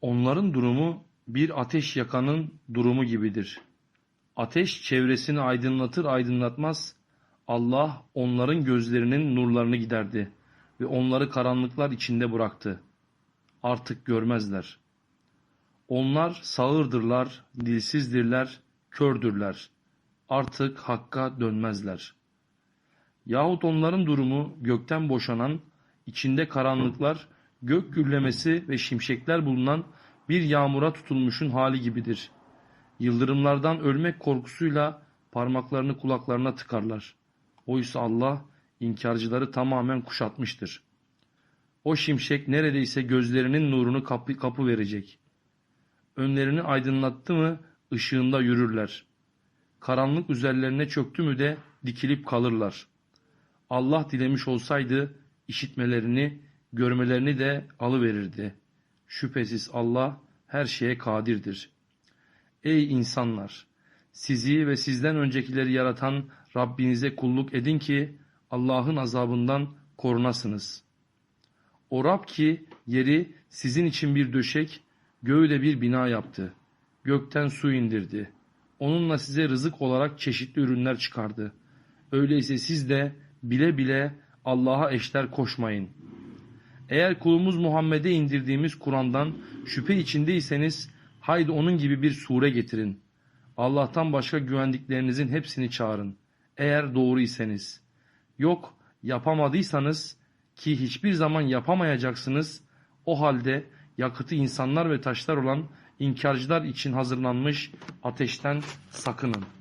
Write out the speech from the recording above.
Onların durumu bir ateş yakanın durumu gibidir. Ateş çevresini aydınlatır aydınlatmaz Allah onların gözlerinin nurlarını giderdi ve onları karanlıklar içinde bıraktı. Artık görmezler. Onlar sağırdırlar, dilsizdirler, kördürler. Artık hakka dönmezler. Yahut onların durumu gökten boşanan, içinde karanlıklar, gök gürlemesi ve şimşekler bulunan bir yağmura tutulmuşun hali gibidir. Yıldırımlardan ölmek korkusuyla parmaklarını kulaklarına tıkarlar. Oysa Allah inkarcıları tamamen kuşatmıştır. O şimşek neredeyse gözlerinin nurunu kapı, kapı verecek. Önlerini aydınlattı mı ışığında yürürler. Karanlık üzerlerine çöktü mü de dikilip kalırlar. Allah dilemiş olsaydı işitmelerini, görmelerini de alıverirdi. Şüphesiz Allah her şeye kadirdir. Ey insanlar! Sizi ve sizden öncekileri yaratan Rabbinize kulluk edin ki Allah'ın azabından korunasınız. O Rab ki yeri sizin için bir döşek, göğü de bir bina yaptı. Gökten su indirdi. Onunla size rızık olarak çeşitli ürünler çıkardı. Öyleyse siz de bile bile Allah'a eşler koşmayın. Eğer kulumuz Muhammed'e indirdiğimiz Kur'an'dan şüphe içindeyseniz haydi onun gibi bir sure getirin. Allah'tan başka güvendiklerinizin hepsini çağırın. Eğer doğru iseniz. Yok yapamadıysanız ki hiçbir zaman yapamayacaksınız. O halde yakıtı insanlar ve taşlar olan inkarcılar için hazırlanmış ateşten sakının.''